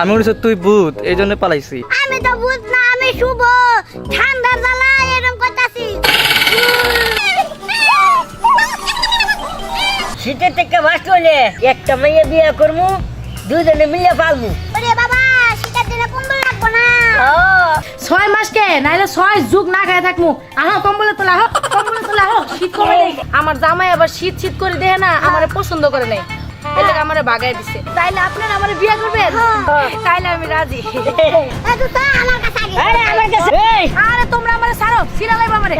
আমি বলেছি তুই ভূত। এই জন্য পালাইছি। আমি তো ভূত না আমি শুভ। ঠান্ডা জ্বালা এরকম করতাছি। শীতের থেকে বাস হলে একটা মেয়ে বিয়ে করব দুজনে মিলে পালবো ওরে বাবা শীতের দিনে কম্বল রাখব না। ছয় মাস কে নাইলে ছয় যুগ না খায় থাকমু। আহ কম্বলে তোলা হোক কম্বলে তোলা হোক শীত কমে আমার জামাই আবার শীত শীত করে দেয় না আমারে পছন্দ করে নাই। এলে আমারে বাগাই দিছে। তাইলে আপনারা আমারে বিয়ে করবেন? তাইলে আমি রাজি। এত তা আমার কাছে আরে আমার কাছে এই, আরে তোমরা আমারে ছাড়ো সিরা লাইবা আমারে।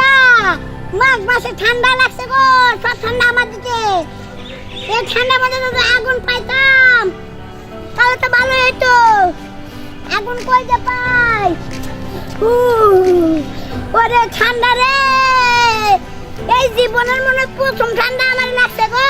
ঠান্ডা। মাঘ মাসে ঠান্ডা লাগছে গো, সব ঠান্ডা আমার দিকে। এই ঠান্ডা মধ্যে যদি আগুন পাইতাম। তাহলে তো ভালো হতো আগুন কই যে পাই? ওরে ঠান্ডা রে। এই জীবনের মনে প্রথম ঠান্ডা আমার লাগছে গো।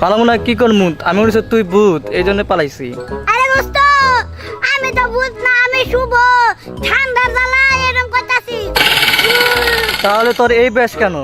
পালাবো না কি করমু আমি বলছি তুই ভূত এই জন্য পালাইছি। আরে দোস্ত আমি তো ভূত না আমি শুভ। ঠান্ডা জ্বালা এরকম করতাছি। তাহলে তোর এই বেশ কেন?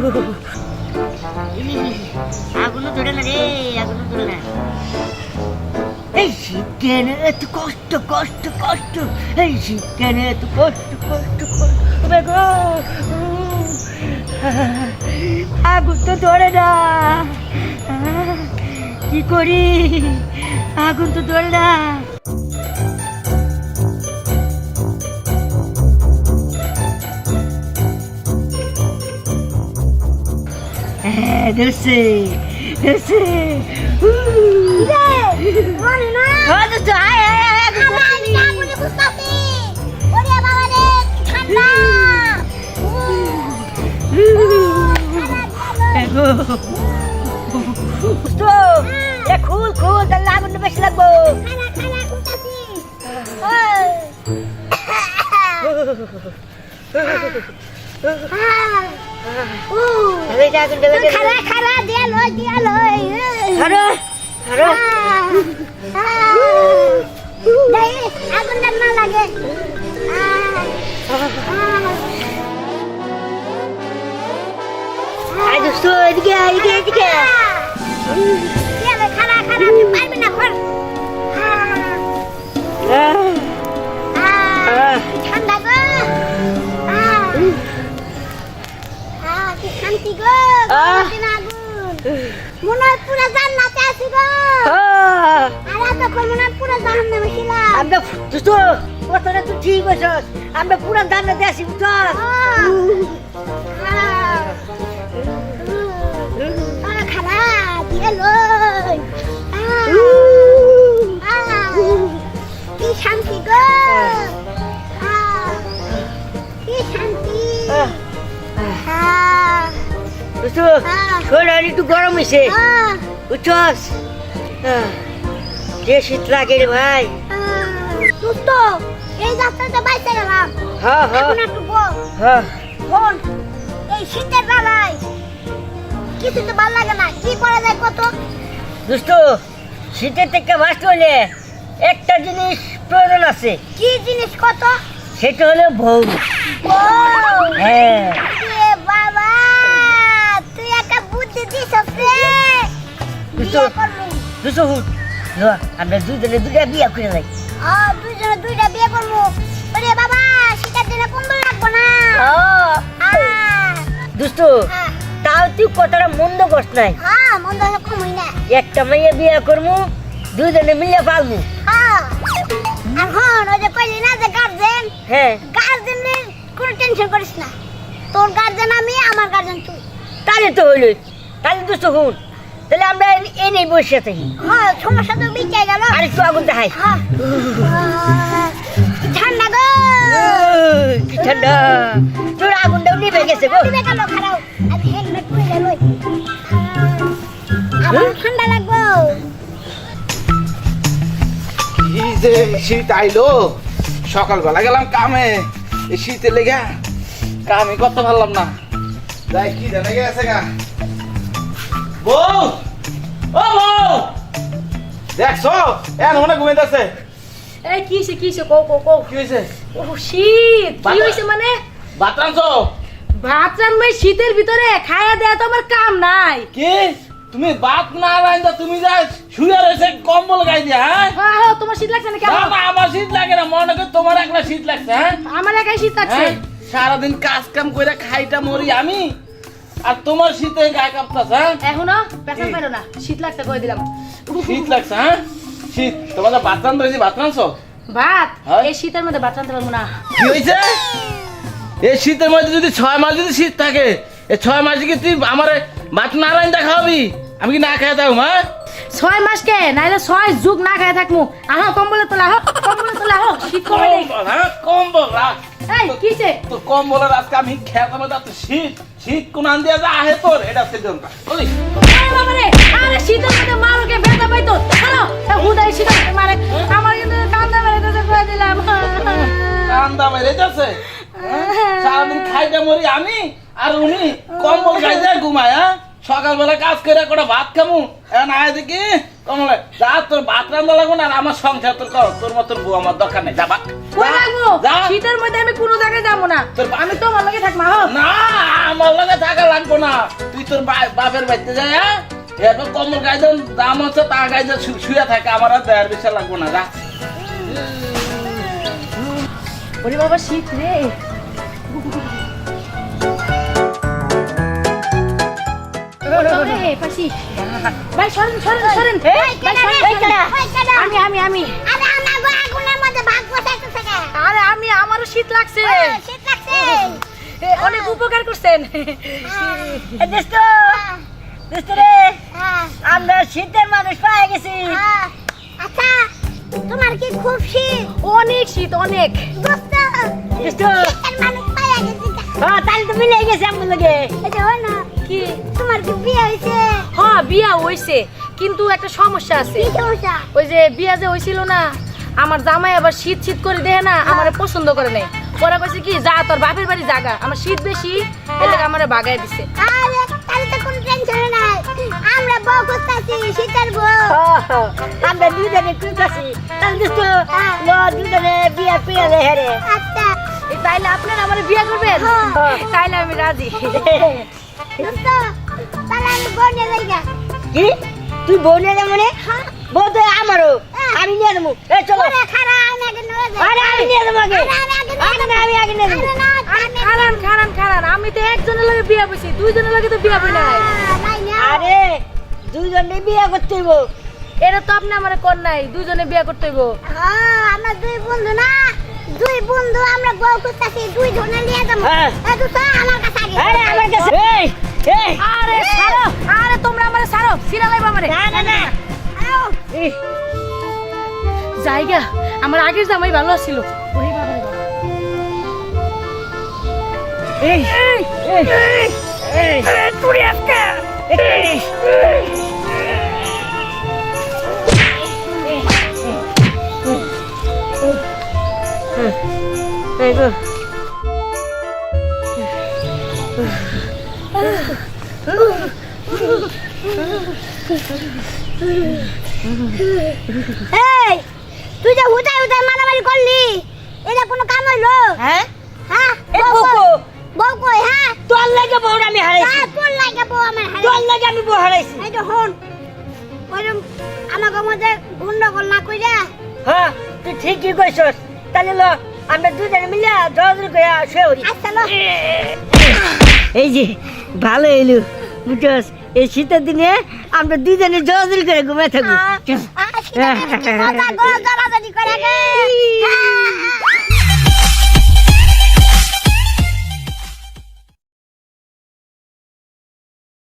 না রে এই শীত কেন এত কষ্ট কষ্ট কষ্ট এই শীত কেন এত কষ্ট কষ্ট কষ্ট আগুন তো ধরে না কি করি আগুন তো ধরে না ঠান্ডা তো এ খুল খুল তাহলে আগুনটা বেশি লাগবো এই যে আগুনটা বেশি খারা খারা দিয়া লই দিয়া লই। ধরো ধরো। দেই আগুনটা না লাগে। আয় দোস্ত এদিকে এদিকে এদিকে খারা? আমরা পুরা জান্নাতে আসি বুঝছস খালা দিয়ে লই। কি শান্তি গো। কি শান্তি। আহ, শরীর একটু গরম হয়েছে বুঝছস যে শীত লাগে রে ভাই। আহ। দোস্ত এই বাইতে গেলাম। হ্যাঁ হ্যাঁ। এখন একটু বল হ্যাঁ। বোন এই শীতের বেলায় কিছু তো ভালো লাগে না। কি করা যায় কত? দোস্ত শীতের থেকে বাঁচতে হলে একটা জিনিস প্রয়োজন আছে। কি জিনিস কত? সেটা হলো বউ। হ্যাঁ। বাবা তুই একটা বুদ্ধি রে দুশো আমরা দুজনে দুটা বিয়া করে ও দুজনে দুইটা বিয়ে করব। ওরে বাবা কম্বল লাগবো না? দুষ্ট আহ, তাও তুই কতটা মন্দ করছ নাই। হ্যাঁ মন্দ হলে কমই না। একটা মেয়ে বিয়া করব দুজনে মিলে পালবো। হ্যাঁ। এখন ওই যে কইলি না যে গার্জেন হ্যাঁ। গার্জেনের কোনো টেনশন করিস না। তোর গার্জেন আমি আমার গার্জেন তুই। তাহলে তো হইল তাহলে দুষ্ট হুট তাহলে আমরা এনেই বসে থাকি হ্যাঁ সমস্যা তো বিচাই গেল। আর একটু আগুন দেখাই। হ্যাঁ। আহ, ঠান্ডা গো। কি ঠান্ডা। তোর আগুনটাও নিভে গেছে গো। দিবে গেল খারাপ আমি হেলমেট পরে লই আমার ঠান্ডা লাগবো। কি যে শীত আইলো। সকালবেলা গেলাম কামে। এই শীতে লেগে কামে করতে পারলাম না। যাই কি জানা গেছে গা। বউ! ও বউ! দেখছ? এখন মনে ঘুমাইতেছে এই কো কো কো কি হয়েছে ও শীত কি। হইছে মানে? ভাত রাঁধছো ভাত রান্নাই শীতের ভিতরে খায়া দেয়া তো আমার কাম নাই। কি? তুমি ভাত না রাঁধা তুমি যা শুয়ে রয়েছে কম্বল গাই দিয়া হ্যাঁ? হ্যাঁ হ্যাঁ তোমার শীত লাগছে না না, না, আমার শীত লাগে না মনে করি তোমার একটা শীত লাগছে হ্যাঁ? আমার একাই শীত লাগছে। হ্যাঁ? সারাদিন কাজ কাম করে খাইটা মরি আমি। আর তোমার শীতে গায়ে কাঁপতাছে হ্যাঁ? এখনও? পেছন পাইলো না। শীত লাগছে কই দিলাম। শীত লাগছে হ্যাঁ? শীত তোমার ভাত রান্ধ রয়েছে ভাত রান্ধছো ভাত? হ্যাঁ? এই শীতের মধ্যে ভাত রান্নতে পারব না। কি হয়েছে? এই শীতের মধ্যে যদি ছয় মাস যদি শীত থাকে এই ছয় মাসে কি তুই আমার ভাত না রান্ধা খাওয়াবি? আমি কি না খেয়ে থাকব হ্যাঁ? ছয় মাস কে নাইলে ছয় যুগ না খাই থাকমু। আহ কম্বলে তোলা হোক কম্বলে তোলা হোক শীত কমে কম্বল, এই কিছে তো কম্বলের আজকে আমি খেতে মধ্যে এত শীত শীত কোন আন দিয়া যা আহে তোর এটা সেজনটা বুঝলি আরে বাবা রে আরে শীতের মধ্যে মারুকে ব্যথা পাইতো হ্যালো হুদাই শীতের মারে। আমার কিন্তু কান্দা মেরে দিতে করে দিলাম। কান্দা মেরে যাচ্ছে সারাদিন খাইতে মরি আমি আর উনি কম্বল খাইতে ঘুমায় হ্যাঁ? সকালবেলা কাজ করে করে ভাত খামু। এখন আয় দেখি কমলে যা তোর ভাত রান্না লাগবো না আর আমার সংসার তোর কর তোর মতন বউ আমার দরকার নেই যা ভাত। শীতের মধ্যে আমি কোনো জায়গায় যাব না। তোর আমি তোমার লগে থাকব না আমার লগে থাকা লাগবো না। তুই তোর বাপের বাড়িতে যাই হ্যাঁ? এরপর কম্বল গাইদের দাম হচ্ছে তা গাইদের শুয়ে থাকে আমার আর দেয়ার বিষয় লাগবো না যা। ওরে বাবা শীত রে। ভাই সরেন সরেন সরেন? আমি আরে আমারও শীত লাগছে। শীত লাগছে। অনেক উপকার করছেন। রে হ্যাঁ, আমরা শীতের মানুষ পাই গেছি। হ্যাঁ। আচ্ছা তোমার কি খুব শীত? অনেক শীত অনেক। দোস্ত মানুষ পাইয়া গেছি। হ্যাঁ তাহলে তো মিলে গেছে আমার লগে। হয় কি? তোমার কি বিয়ে হয়েছে। হ্যাঁ বিয়া হইছে কিন্তু একটা সমস্যা আছে। কি সমস্যা? ওই যে বিয়া যে হইছিল না আমার জামাই আবার শীত শীত করে দেয় না আমার পছন্দ করে নাই। ওরা কইছে কি যা তোর বাপের বাড়ি জাগা আমার শীত বেশি এলে আমারে বাগায় দিছে। আরে তাহলে তো কোনো টেনশন নাই। আমরা বউ খুঁজতেছি শীতের বউ। হ্যাঁ, আমরা দুজনে খুঁজতেছি তাহলে দোস্ত দুজনে বিয়া পিয়া হেরে আচ্ছা। তাইলে আপনারা আমারে বিয়া করবেন? হ্যাঁ। তাইলে আমি রাজি। কি? তুই বউ যাব মানে? বউ আমারও। আমি নিয়ে চলো। আরে নিয়ে আগে। আগে নিয়ে খারান খারান খারান তো একজনের লগে বিয়া বইছি দুইজনের লগে তো বিয়া বই না। আরে দুজনে বিয়া করতে হইব। এটা তো আপনি আমারে কর নাই দুইজনে বিয়া করতে হইব। হ্যাঁ, আমরা দুই বন্ধু না? দুই বন্ধু আমরা বউ খুঁজতেছি দুই জনে নিয়ে যাব। হ্যাঁ। এ দোস্ত আমার কাছে আগে। আরে আমার কাছে এই এই। আরে ছাড়ো। আরে তোমরা আমারে ছাড়ো সিরালাই বাবারে না না না। আও, এই, জায়গা আমার আগের জামাই ভালো ছিল ওরে বাবা। এই। এই এই। এই তুই আজকে এই এই। এই তুই যে হুদাই হুদাই মারামারি করলি এটা কোনো কাম হইল? হ্যাঁ? হ্যাঁ? বউ বকো কই? হ্যাঁ? তোর লাগে বউর আমি হারাইছি। যা, তোর লাগে বউ আমার হারাই তোর লাগে আমি বউ হারাইছি। এই তো হন ওইরকম আমাকে মধ্যে গন্ডগোল না কইরা। হ্যাঁ তুই ঠিকই কইছস। তাহলে ল আমরা দুজনে মিলে জলদি করে শুয়ে পড়ি। আচ্ছা এই যে ভালো এলু বুঝছস? এই শীতের দিনে আমরা দুজনে জলদি করে ঘুমিয়ে থাকব। গো জবাজনি করে